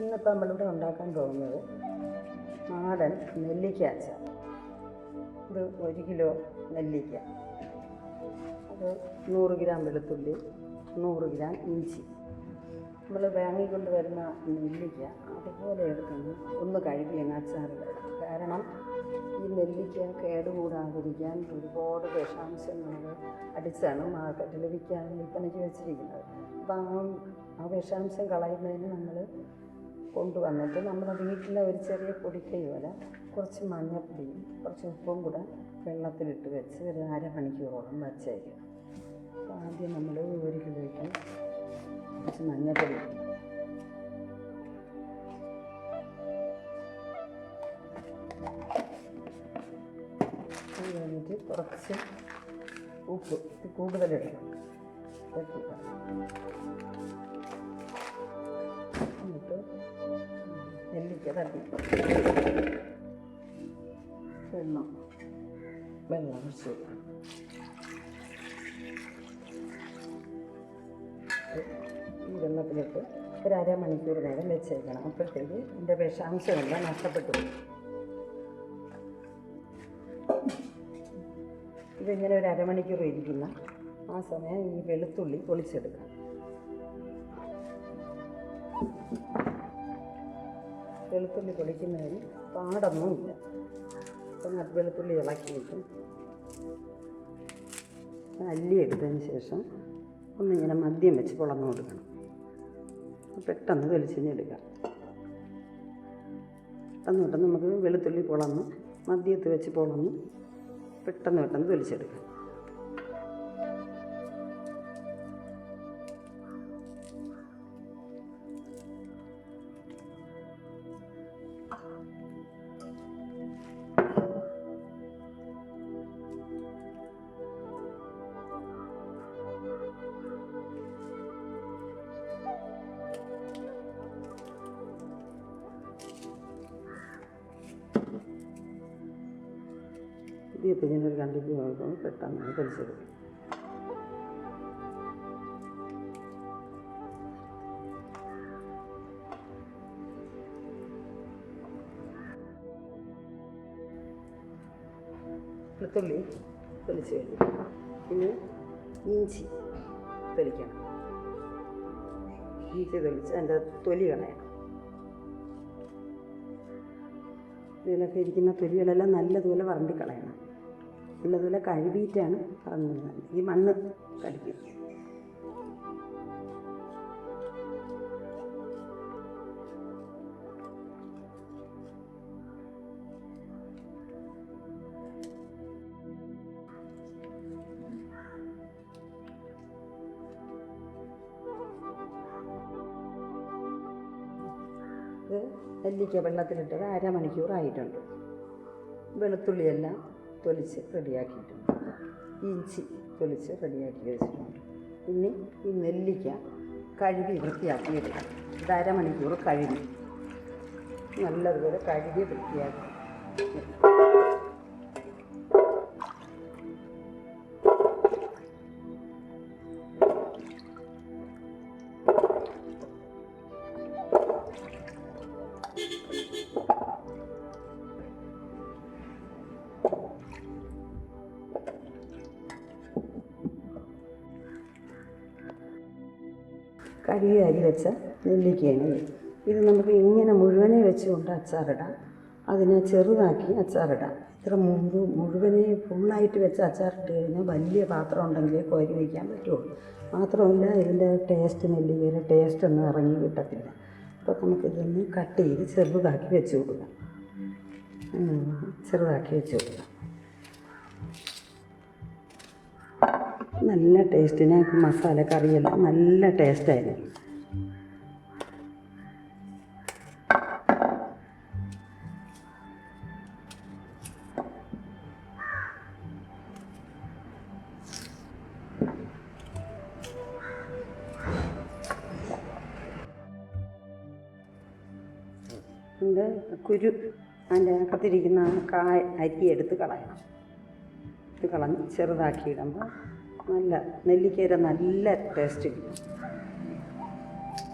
ഇന്നിപ്പോൾ നമ്മളിവിടെ ഉണ്ടാക്കാൻ പോകുന്നത് നാടൻ നെല്ലിക്ക അച്ചാർ. ഇത് ഒരു കിലോ നെല്ലിക്ക. അത് നൂറ് ഗ്രാം വെളുത്തുള്ളി നൂറ് ഗ്രാം ഇഞ്ചി. നമ്മൾ വാങ്ങിക്കൊണ്ട് വരുന്ന നെല്ലിക്ക അതുപോലെ എടുക്കുന്നു ഒന്ന് കഴുകി അച്ചാറിടണം കാരണം ഈ നെല്ലിക്ക കേടുകൂടാതിരിക്കാൻ ഒരുപാട് വിഷാംശങ്ങൾ അടിച്ചാണ് മാർക്കറ്റിൽ വിൽക്കാൻ വിൽപ്പനയ്ക്ക് വെച്ചിരിക്കുന്നത്. അപ്പം ആ വിഷാംശം കളയുന്നതിന് നമ്മൾ കൊണ്ടുവന്നിട്ട് നമ്മൾ വീട്ടിലെ ഒരു ചെറിയ പൊടിക്കൈ പോലെ കുറച്ച് മഞ്ഞപ്പൊടിയും കുറച്ച് ഉപ്പും കൂടെ വെള്ളത്തിലിട്ട് വെച്ച് ഒരു അരമണിക്കൂറോളം വച്ചേക്കും. അപ്പോൾ ആദ്യം നമ്മൾ ഒരു കിലോയ്ക്ക് കുറച്ച് മഞ്ഞപ്പൊടി. കഴിഞ്ഞിട്ട് കുറച്ച് ഉപ്പ് കൂടുതലിടണം. എന്നിട്ട് നെല്ലിക്ക തട്ടി. വെള്ളം. വെള്ളം ഒഴിച്ച് ഈ വെള്ളത്തിലിട്ട് ഒരു അരമണിക്കൂർ നേരം വെച്ചേക്കണം. അപ്പോഴത്തേക്ക് എന്റെ വിഷാംശമെല്ലാം നഷ്ടപ്പെട്ടു. ഇതിങ്ങനെ ഒരു അരമണിക്കൂർ ഇരിക്കുന്ന ആ സമയം ഈ വെളുത്തുള്ളി പൊളിച്ചെടുക്കാം. വെളുത്തുള്ളി പൊളിക്കുന്നതിന് പാടൊന്നുമില്ല. അപ്പം വെളുത്തുള്ളി ഇളക്കി വെക്കും അല്ലി എടുത്തതിന് ശേഷം ഒന്നിങ്ങനെ മദ്യം വെച്ച് പൊളന്നു കൊടുക്കണം. പെട്ടെന്ന് വെളിച്ചെഞ്ഞെടുക്കാം പെട്ടെന്ന് പെട്ടെന്ന് നമുക്ക് വെളുത്തുള്ളി പൊളന്ന് മദ്യത്ത് വെച്ച് പൊളന്ന് പെട്ടെന്ന് പെട്ടെന്ന് തൊലിച്ചെടുക്കാം ഇതിപ്പോൾ ഇങ്ങനെ ഒരു കണ്ടിക്ക് നോക്കുമ്പോൾ പെട്ടെന്ന് തൊലിച്ചെടുക്കും വെളുത്തുള്ളി തൊലിച്ച് കഴിഞ്ഞു പിന്നെ ഇഞ്ചി തൊലിക്കണം ഇഞ്ചി തൊലിച്ച് അതിന്റെ തൊലി കളയണം. ഇതിലൊക്കെ ഇരിക്കുന്ന തൊലികളെല്ലാം നല്ലതുപോലെ വറണ്ടി കളയണം നല്ലതുപോലെ കഴുകിയിട്ടാണ് പറഞ്ഞത്. ഈ മണ്ണ് കടിക്കും ഇത് നെല്ലിക്ക വെള്ളത്തിലിട്ടത് അരമണിക്കൂറായിട്ടുണ്ട്. വെളുത്തുള്ളിയെല്ലാം തൊലിച്ച് റെഡിയാക്കിയിട്ടുണ്ട്. ഇഞ്ചി തൊലിച്ച് റെഡിയാക്കി വെച്ചിട്ടുണ്ട്. ഇനി ഈ നെല്ലിക്ക കഴുകി വൃത്തിയാക്കി എടുക്കണം ഇത് അരമണിക്കൂർ കഴുകി നല്ലതുപോലെ കഴുകി വൃത്തിയാക്കി വെച്ച നെല്ലിക്കയാണ് ഇത്. നമുക്ക് ഇങ്ങനെ മുഴുവനെ വെച്ചുകൊണ്ട് അച്ചാറിടാം. അതിനെ ചെറുതാക്കി അച്ചാറിടാം. ഇത്ര മുമ്പ് മുഴുവനെ ഫുള്ളായിട്ട് വെച്ച് അച്ചാറിട്ട് കഴിഞ്ഞാൽ വലിയ പാത്രം ഉണ്ടെങ്കിലേ കോരി വയ്ക്കാൻ പറ്റുള്ളൂ. മാത്രമല്ല ഇതിന്റെ ടേസ്റ്റ് നെല്ലിക്കയുടെ ടേസ്റ്റ് ഒന്നും ഇറങ്ങി കിട്ടത്തില്ല. അപ്പോൾ നമുക്ക് നമുക്കിതൊന്ന് കട്ട് ചെയ്ത് ചെറുതാക്കി വെച്ച് കൊടുക്കാം. ചെറുതാക്കി വെച്ച് കൊടുക്കാം. നല്ല ടേസ്റ്റിന് മസാല കറിയെല്ലാം നല്ല ടേസ്റ്റായിരിക്കും അതിന്റെ കുരു അതിന്റെ അകത്തിരിക്കുന്ന കായ അരി എടുത്ത് കളയണം. ഇത് കളഞ്ഞ് ചെറുതാക്കി ഇടുമ്പോൾ നല്ല നെല്ലിക്കയുടെ നല്ല ടേസ്റ്റ് കിട്ടും.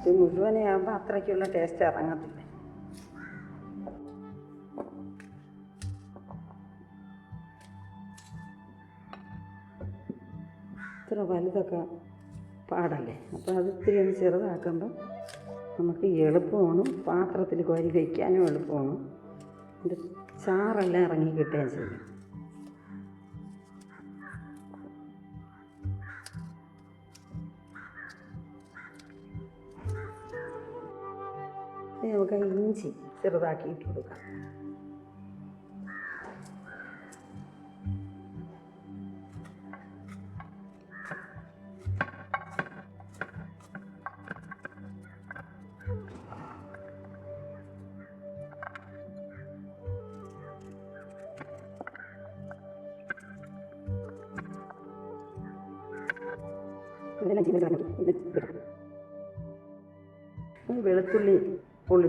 ഇത് മുഴുവനെയാകുമ്പോൾ അത്രയ്ക്കുള്ള ടേസ്റ്റ് ഇറങ്ങത്തില്ല. ഇത്ര വലുതൊക്കെ പാടല്ലേ? അപ്പോൾ അത് ഇത്തിരി ഒന്ന് ചെറുതാക്കുമ്പോൾ നമുക്ക് എളുപ്പമാണ്. പാത്രത്തിൽ കോരി വയ്ക്കാനും എളുപ്പമാണ്. ഇതിന്റെ ചാറെല്ലാം ഇറങ്ങി കിട്ടുകയും ചെയ്യും. നമുക്ക് ഇഞ്ചി ചെറുതാക്കിയിട്ട് കൊടുക്കാം.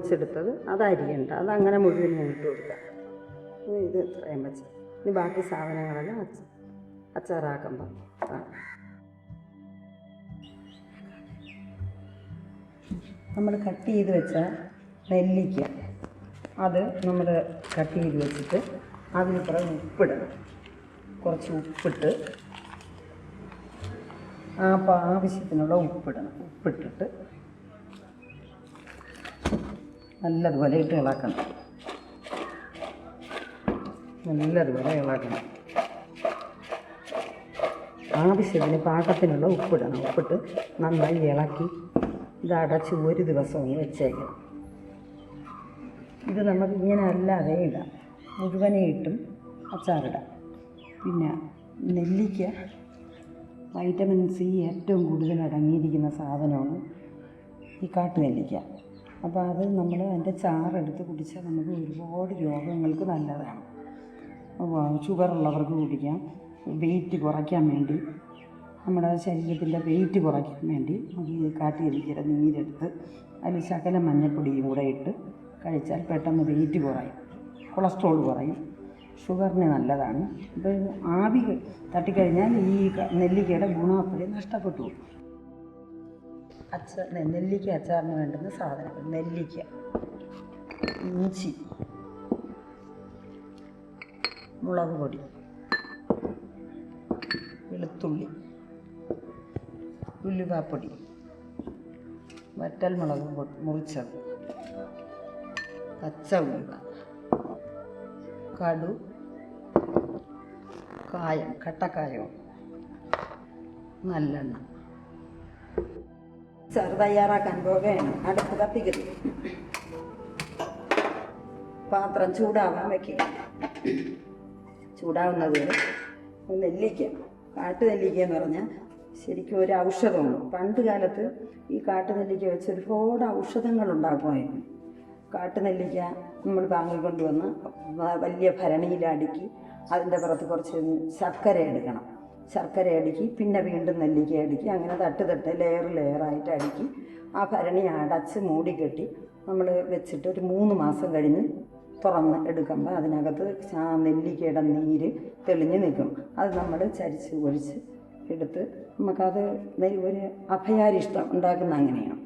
പൊളിച്ചെടുത്തത് അത് അരിയണ്ട. അങ്ങനെ മുഴുവൻ ഇട്ട് കൊടുക്കാം. ഇത് ഇത്രയും വെച്ച്. ഇനി ബാക്കി സാധനങ്ങളെല്ലാം അച്ച അച്ചാറാക്കുമ്പോൾ നമ്മൾ കട്ട് ചെയ്ത് വെച്ച നെല്ലിക്ക അത് നമ്മൾ കട്ട് ചെയ്ത് വെച്ചിട്ട് അതിന് കുറേ ഉപ്പിടണം. കുറച്ച് ഉപ്പിട്ട് ആ ആവശ്യത്തിനുള്ള ഉപ്പിടണം. ഉപ്പിട്ടിട്ട് നല്ലതുപോലെ ഇട്ട് ഇളക്കണം. നല്ലതുപോലെ ഇളക്കണം. ആവശ്യത്തിന് പാകത്തിനുള്ള ഉപ്പിടണം. ഉപ്പിട്ട് നന്നായി ഇളക്കി ഇത് അടച്ച് ഒരു ദിവസം ഒന്ന് വെച്ചേക്കണം. ഇത് നമുക്ക് ഇങ്ങനെ അല്ലാതെ ഇടാം. മുഴുവനെ ഇട്ടും അച്ചാറിടാം. പിന്നെ നെല്ലിക്ക വൈറ്റമിൻ സി ഏറ്റവും കൂടുതൽ അടങ്ങിയിരിക്കുന്ന സാധനമാണ് ഈ കാട്ടുനെല്ലിക്ക. അപ്പോൾ അത് നമ്മൾ അതിന്റെ ചാറെടുത്ത് കുടിച്ചാൽ നമുക്ക് ഒരുപാട് രോഗങ്ങൾക്ക് നല്ലതാണ്. അപ്പോൾ ഷുഗറുള്ളവർക്ക് കുടിക്കാം. വെയിറ്റ് കുറയ്ക്കാൻ വേണ്ടി നമ്മുടെ ശരീരത്തിന്റെ വെയിറ്റ് കുറയ്ക്കാൻ വേണ്ടി നമുക്ക് ഈ കാട്ടിയിരിക്കുന്ന നീരെടുത്ത് അതിൽ ശകലം മഞ്ഞൾപ്പൊടിയും കൂടെ ഇട്ട് കഴിച്ചാൽ പെട്ടെന്ന് വെയിറ്റ് കുറയും കൊളസ്ട്രോൾ കുറയും. ഷുഗറിന് നല്ലതാണ്. അപ്പോൾ ആവി തട്ടിക്കഴിഞ്ഞാൽ ഈ നെല്ലിക്കയുടെ ഗുണം അപ്പോഴേ നഷ്ടപ്പെട്ടു. അച്ചാർ നെല്ലിക്ക അച്ചാറിന് വേണ്ടുന്ന സാധനങ്ങൾ. നെല്ലിക്ക ഇഞ്ചി മുളക് പൊടി വെളുത്തുള്ളി ഉലുവാപ്പൊടി വറ്റൽ മുളക് മുറിച്ചത് പച്ച ഉലുവ കടു കായം കട്ടക്കായം നല്ലെണ്ണ. ചെറു തയ്യാറാക്കാൻ പോവുകയാണ്. അടുപ്പ് കത്തിക്കുന്നു പാത്രം ചൂടാവാൻ വെക്കുക. ചൂടാവുന്നത് നെല്ലിക്ക കാട്ടുനെല്ലിക്ക എന്ന് പറഞ്ഞാൽ ശരിക്കും ഒരു ഔഷധമാണ്. പണ്ട് കാലത്ത് ഈ കാട്ടുനെല്ലിക്ക വെച്ച് ഒരുപാട് ഔഷധങ്ങൾ ഉണ്ടാക്കുമായിരുന്നു. കാട്ടുനെല്ലിക്ക നമ്മൾ വാങ്ങിക്കൊണ്ടുവന്ന് വ- വലിയ ഭരണിയിൽ അടുക്കി അതിന്റെ പുറത്ത് കുറച്ച് ശർക്കര എടുക്കണം. ശർക്കര അടുക്കി പിന്നെ വീണ്ടും നെല്ലിക്ക അടുക്കി അങ്ങനെ തട്ട് തട്ട് ലെയർ ലെയറായിട്ട് അടുക്കി. ആ ഭരണി അടച്ച് മൂടി കെട്ടി നമ്മൾ വെച്ചിട്ട് ഒരു മൂന്ന് മാസം കഴിഞ്ഞ് തുറന്ന് എടുക്കുമ്പോൾ അതിനകത്ത് നെല്ലിക്കയുടെ നീര് തെളിഞ്ഞ് നിൽക്കും. അത് നമ്മൾ ചരിച്ച് ഒഴിച്ച് എടുത്ത് നമുക്കത് ഒരു അഭയാരിഷ്ടം ഉണ്ടാക്കുന്ന അങ്ങനെയാണ്.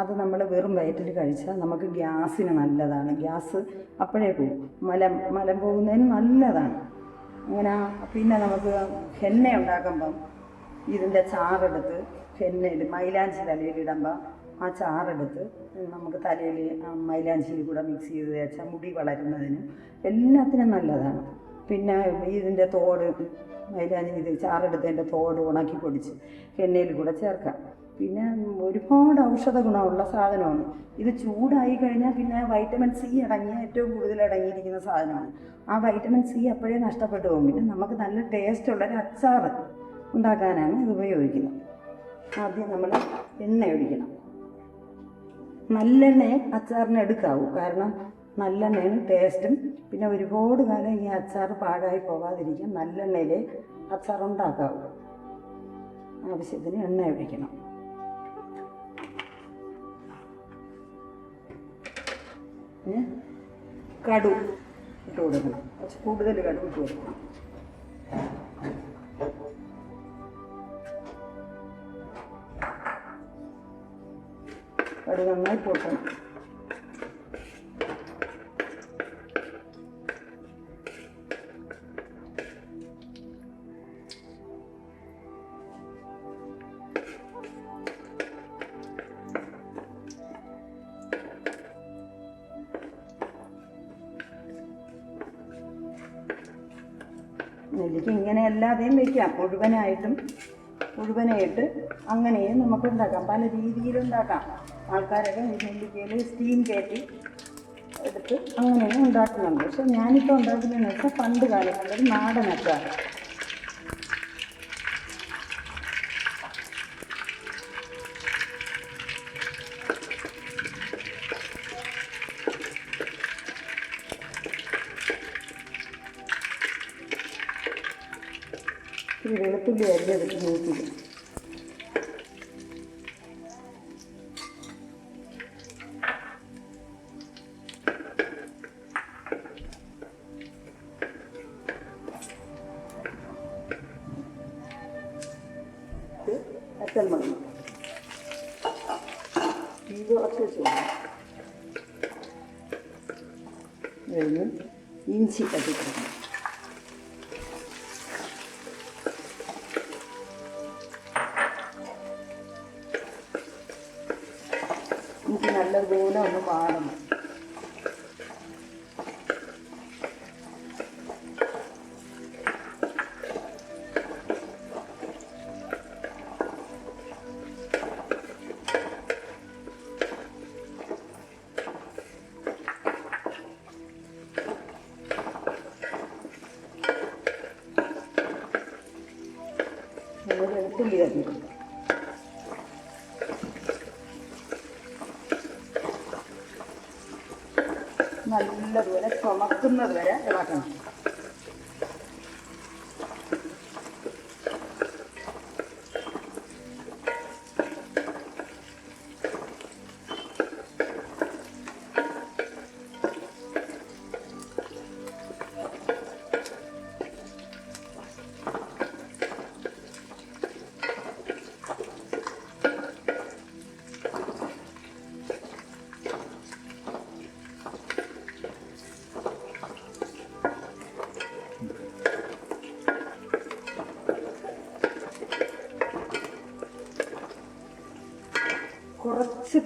അത് നമ്മൾ വെറും വയറ്റിൽ കഴിച്ചാൽ നമുക്ക് ഗ്യാസിന് നല്ലതാണ്. ഗ്യാസ് അപ്പോഴേ പോകും മലം മലം പോകുന്നതിന് നല്ലതാണ്. അങ്ങനെ പിന്നെ നമുക്ക് ഹെന്ന ഉണ്ടാക്കുമ്പം ഇതിന്റെ ചാറെടുത്ത് ഹെന്നയിൽ മൈലാഞ്ചി തലയിൽ ഇടുമ്പം ആ ചാറെടുത്ത് നമുക്ക് തലയിൽ മൈലാഞ്ചിയിൽ കൂടെ മിക്സ് ചെയ്ത് തേച്ചാൽ മുടി വളരുന്നതിനും എല്ലാത്തിനും നല്ലതാണ്. പിന്നെ ഇതിന്റെ തോട് മൈലാഞ്ചി ഇത് ചാറെടുത്തതിന്റെ തോട് ഉണക്കി പൊടിച്ച് എണ്ണയിൽ കൂടെ ചേർക്കാം. പിന്നെ ഒരുപാട് ഔഷധ ഗുണമുള്ള സാധനമാണ്. ഇത് ചൂടായി കഴിഞ്ഞാൽ പിന്നെ വൈറ്റമിൻ സി അടങ്ങിയ ഏറ്റവും കൂടുതൽ അടങ്ങിയിരിക്കുന്ന സാധനമാണ്. ആ വൈറ്റമിൻ സി അപ്പോഴേ നഷ്ടപ്പെട്ടു പോകും. പിന്നെ നമുക്ക് നല്ല ടേസ്റ്റുള്ളൊരു അച്ചാർ ഉണ്ടാക്കാനാണ് ഇത് ഉപയോഗിക്കുന്നത്. ആദ്യം നമ്മൾ എണ്ണ ഒഴിക്കണം. നല്ലെണ്ണയെ അച്ചാറിന് എടുക്കാവൂ. കാരണം നല്ലെണ്ണയാണ് ടേസ്റ്റും പിന്നെ ഒരുപാട് കാലം ഈ അച്ചാർ പാഴായി പോകാതിരിക്കാൻ നല്ലെണ്ണയിൽ അച്ചാർ ഉണ്ടാക്കാവൂ. ആവശ്യത്തിന് എണ്ണ ഒഴിക്കണം. കടു ഇട്ട് കൊടുക്കണം. കുറച്ച് കൂടുതൽ കടു ഇട്ട് കൊടുക്കണം. ഉപ്പിട്ടണം നെല്ലിക്ക ഇങ്ങനെ അല്ലാതെയും വെക്കാം. മുഴുവനായിട്ടും മുഴുവനായിട്ട് അങ്ങനെയും നമുക്ക് ഉണ്ടാക്കാം. പല രീതിയിലുണ്ടാക്കാം ആൾക്കാരൊക്കെ നെല്ലിക്കയിൽ സ്റ്റീം കയറ്റി എടുത്ത് അങ്ങനെയും ഉണ്ടാക്കുന്നുണ്ട്. പക്ഷെ ഞാനിപ്പോൾ ഉണ്ടാക്കുന്നതെന്ന് വെച്ചാൽ പണ്ട് കാലങ്ങളിൽ നാടൻ അച്ചാർ വെളുത്തുള്ളി അരിഞ്ഞെടുത്ത് നോക്കില്ല നല്ലതുപോലെ ചുമക്കുന്നത് വരെ ഇളക്കണം.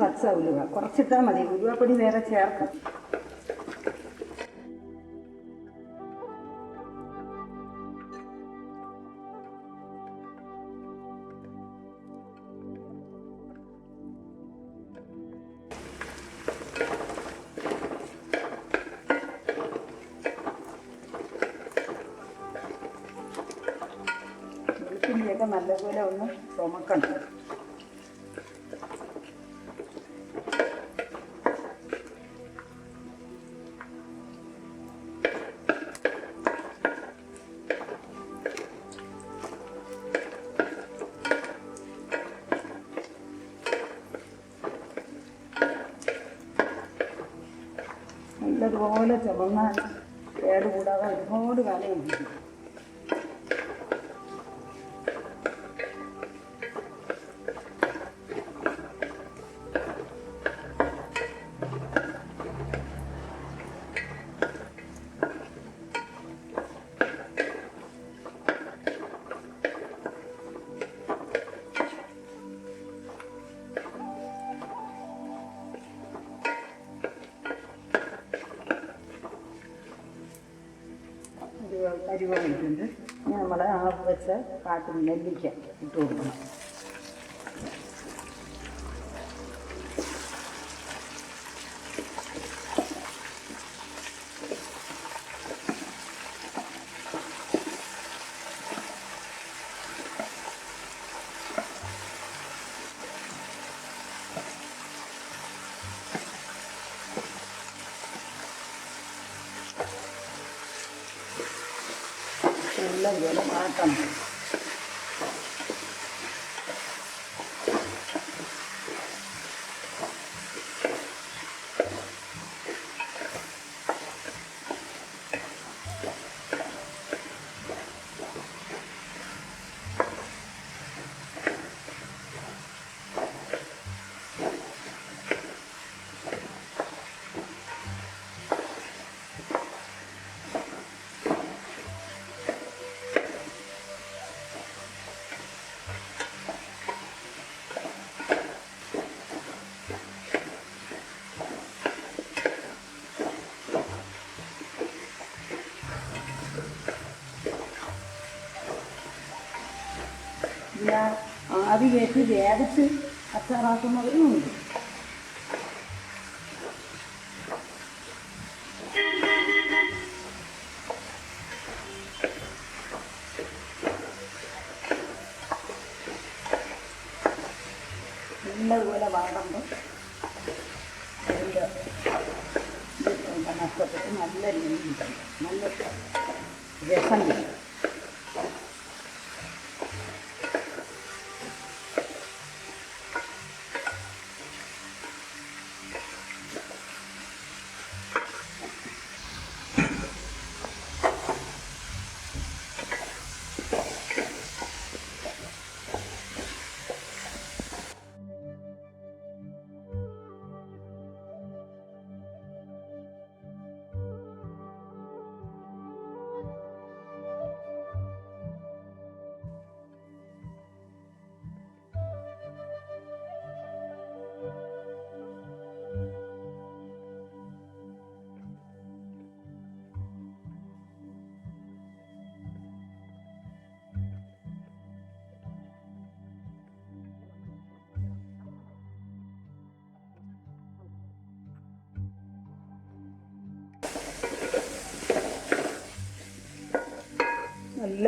പച്ച ഉലുവ കുറച്ചിട്ടാൽ മതി. ഉലുവപ്പൊടി വേറെ ചേർക്കാം. വെളുത്തുള്ളിയൊക്കെ നല്ലപോലെ ഒന്ന് ചുമക്കണം. നല്ലതുപോലെ കേടുകൂടാതെ കേട് കൂടാതെ ഒരുപാട് കാലം കാട്ടിൽ നെല്ലിക്ക ഇട്ട് കൊടുക്കണം നല്ലതുപോലെ മാറ്റണം ആവി കയറ്റി വേവിച്ച് അച്ചാറാക്കുന്നവരും ഉണ്ട് നല്ലതുപോലെ വാടുമ്പോൾ നഷ്ടപ്പെട്ട് നല്ല രീതിയിൽ നല്ല രസം കിട്ടും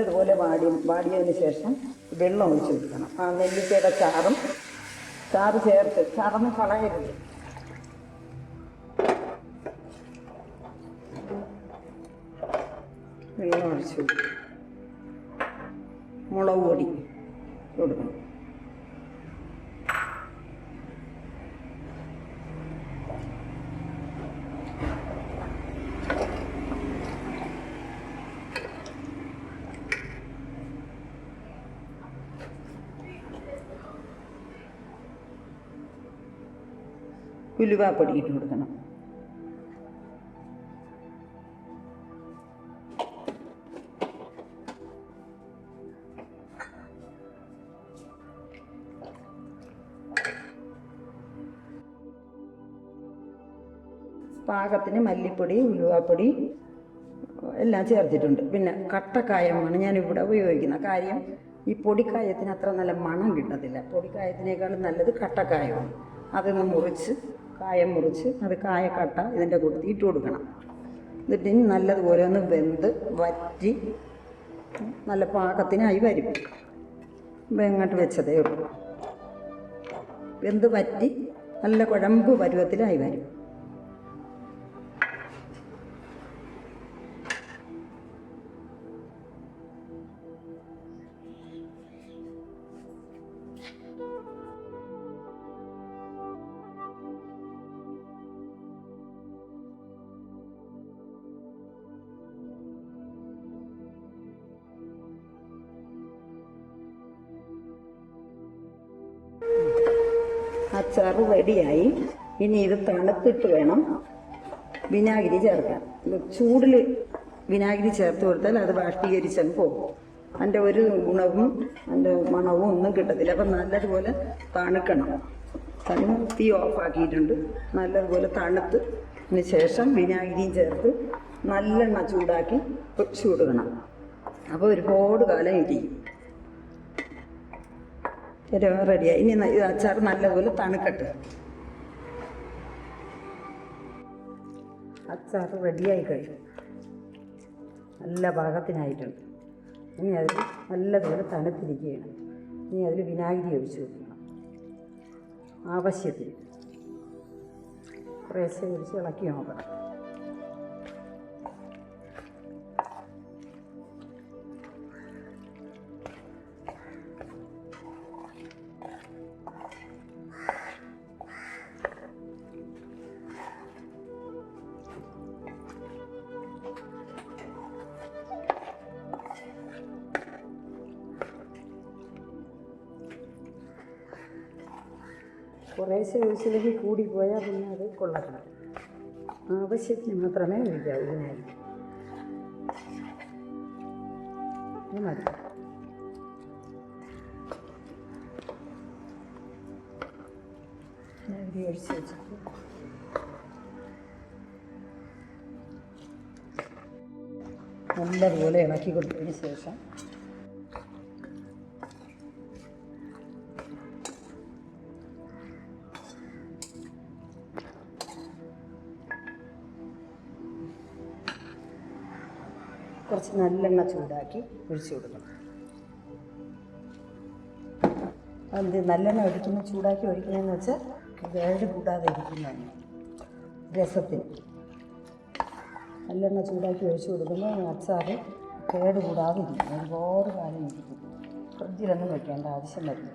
നല്ലതുപോലെ വാടി വാടിയതിന് ശേഷം വെള്ളം ഒഴിച്ച് കൊടുക്കണം. ആ നെല്ലിക്കയുടെ ചാറും ചാറ് ചേർത്ത് ചറന്ന് കളയരുത്. വെള്ളം ഒഴിച്ച്. മുളക് പൊടി കൊടുക്കണം. ഉലുവാപ്പൊടി ഇട്ട് കൊടുക്കണം. പാകത്തിന് മല്ലിപ്പൊടി ഉലുവാപ്പൊടി എല്ലാം ചേർത്തിട്ടുണ്ട്. പിന്നെ കട്ടക്കായമാണ് ഇവിടെ ഉപയോഗിക്കുന്ന കാര്യം. ഈ പൊടിക്കായത്തിന് അത്ര നല്ല മണം കിട്ടത്തില്ല. പൊടിക്കായത്തിനേക്കാളും നല്ലത് കട്ടക്കായമാണ്. അതൊന്ന് മുറിച്ച് കായം മുറിച്ച് അത് കായക്കട്ട ഇതിന്റെ കൂട്ടത്തിൽ ഇട്ട് കൊടുക്കണം. എന്നിട്ട് നല്ലതുപോലെ ഒന്ന് വെന്ത് വറ്റി നല്ല പാകത്തിനായി വരും ഇപ്പം എങ്ങോട്ട് വെച്ചതേ ഉള്ളൂ. വെന്ത് വറ്റി നല്ല കുഴമ്പ് പരുവത്തിലായി വരും. അച്ചാറ് റെഡിയായി. ഇനി ഇത് തണുത്തിട്ട് വേണം വിനാഗിരി ചേർക്കാൻ. ചൂടിൽ വിനാഗിരി ചേർത്ത് കൊടുത്താൽ അത് ബാഷ്പീകരിച്ചങ്ങ് പോകും. അതിന്റെ ഒരു ഗുണവും അതിന്റെ മണവും ഒന്നും കിട്ടത്തില്ല. അപ്പം നല്ലതുപോലെ തണുക്കണം. തണു തീ ഓഫാക്കിയിട്ടുണ്ട് നല്ലതുപോലെ തണുത്ത് അതിന് ശേഷം വിനാഗിരിയും ചേർത്ത് നല്ലെണ്ണ ചൂടാക്കി ചൂടുകണം. അപ്പോൾ ഒരുപാട് കാലം ഇരിക്കും. റെഡിയായി ഇനി അച്ചാർ നല്ലതുപോലെ തണുക്കട്ടെ. അച്ചാർ റെഡിയായി കഴിഞ്ഞു. നല്ല പാകത്തിനായിട്ടുണ്ട്. ഇനി അതിൽ നല്ലതുപോലെ തണുത്തിരിക്കുകയാണ്. ഇനി അതിൽ വിനാഗിരി ഒഴിച്ച് കൊടുക്കണം. ആവശ്യത്തിന്. കുറേശ്ശെ ഒഴിച്ച് ഇളക്കി നോക്കണം. കുറേശ്ശെ ഒഴിച്ചിലേക്ക് കൂടിപ്പോയാൽ പിന്നെ അത് കൊള്ളക്കണം ആവശ്യത്തിന് മാത്രമേ ഒഴിക്കാവൂ ഇതിനായി. ഇത് മതി. വിനാഗിരി ഒഴിച്ച് നല്ലതുപോലെ ഇളക്കി കൊടുത്തതിന് ശേഷം കുറച്ച് നല്ലെണ്ണ ചൂടാക്കി ഒഴിച്ചു കൊടുക്കണം. അത് നല്ലെണ്ണ ഒഴിക്കുന്ന ചൂടാക്കി ഒഴിക്കുന്നതെന്ന് വെച്ചാൽ വേഴ് കൂടാതെ ഇരിക്കുന്നതാണ് രസത്തിന്. നല്ലെണ്ണ ചൂടാക്കി ഒഴിച്ചു കൊടുക്കുമ്പോൾ അച്ചാർ കേട് കൂടാതെ ഇരിക്കും. ഒരുപാട് കാലം ഇരിക്കും. ഫ്രിഡ്ജിലൊന്നും വെക്കേണ്ട ആവശ്യം വരില്ല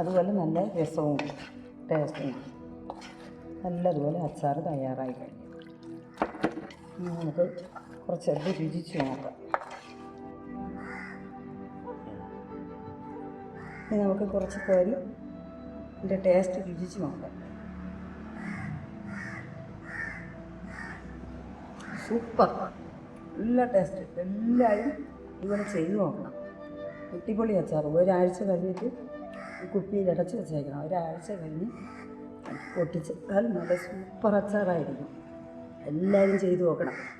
അതുപോലെ നല്ല രസവും ടേസ്റ്റും. നല്ലതുപോലെ അച്ചാർ തയ്യാറായി കഴിഞ്ഞു. നമുക്ക് കുറച്ചെടുത്ത് രുചിച്ച് നോക്കാം ഇനി നമുക്ക് കുറച്ച് കോരി ഇതിന്റെ ടേസ്റ്റ് രുചിച്ച് നോക്കാം സൂപ്പർ നല്ല ടേസ്റ്റ് എല്ലാവരും ഇതുപോലെ ചെയ്ത് നോക്കണം. അടിപൊളി അച്ചാർ ഒരാഴ്ച കഴിഞ്ഞിട്ട് കുപ്പിയിൽ അടച്ച് വെച്ചേക്കണം. ഒരാഴ്ച കഴിഞ്ഞ് പൊട്ടിച്ചാൽ നല്ല സൂപ്പർ അച്ചാറായിരിക്കും. എല്ലാവരും ചെയ്തു നോക്കണം.